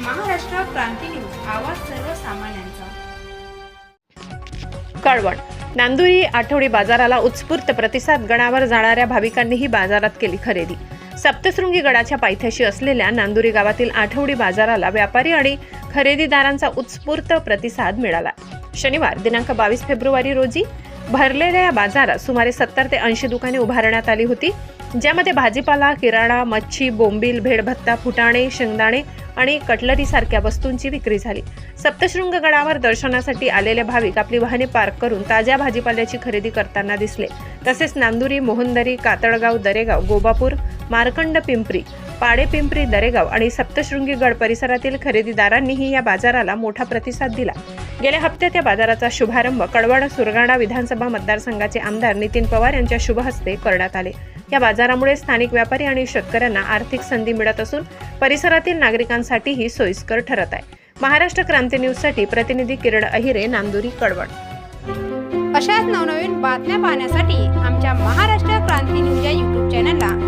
क्रांती news आवाज सर्वसामान्यांचा. कळवण. नांदुरी आठवडी बाजाराला उत्स्फूर्त प्रतिसाद गणावर जाणाऱ्या भाविकांनीही बाजारात केली खरेदी. सप्तशृंगी गडाच्या पायथ्याशी असलेल्या नांदुरी गावातील आठवडी बाजाराला व्यापारी आणि खरेदीदारांचा उत्स्फूर्त प्रतिसाद मिळाला. शनिवार दिनांक बावीस फेब्रुवारी रोजी भरलेल्या या बाजारात सुमारे सत्तर ते ऐंशी दुकाने उभारण्यात आली होती ज्यामध्ये भाजीपाला किराणा मच्छी बोंबील भेडभत्ता फुटाणे शेंगदाणे आणि कटलरीसारख्या वस्तूंची विक्री झाली. सप्तशृंग गडावर दर्शनासाठी आलेले भाविक आपली वाहने पार्क करून ताज्या भाजीपाल्याची खरेदी करताना दिसले. तसेच नांदुरी मोहनदरी कातळगाव दरेगाव गोबापूर मार्कंड पिंपरी पाडे पिंपरी दरेगाव आणि सप्तशृंगी गड परिसरातील खरेदीदारांनीही या बाजाराला मोठा प्रतिसाद दिला. गेल्या हप्त्यात या बाजाराचा शुभारंभ कळवण सुरगाणा विधानसभा मतदारसंघाचे आमदार नितीन पवार यांच्या शुभ हस्ते करण्यात आले. या बाजारामुळे स्थानिक व्यापारी आणि शेतकऱ्यांना आर्थिक संधी मिळत असून परिसरातील नागरिकांसाठीही सोयीस्कर ठरत आहे. महाराष्ट्र क्रांती न्यूजसाठी प्रतिनिधी किरण अहिरे नांदुरी कडवड. अशाच नवनवीन बातम्या पाहण्यासाठी आमच्या महाराष्ट्र क्रांती न्यूज या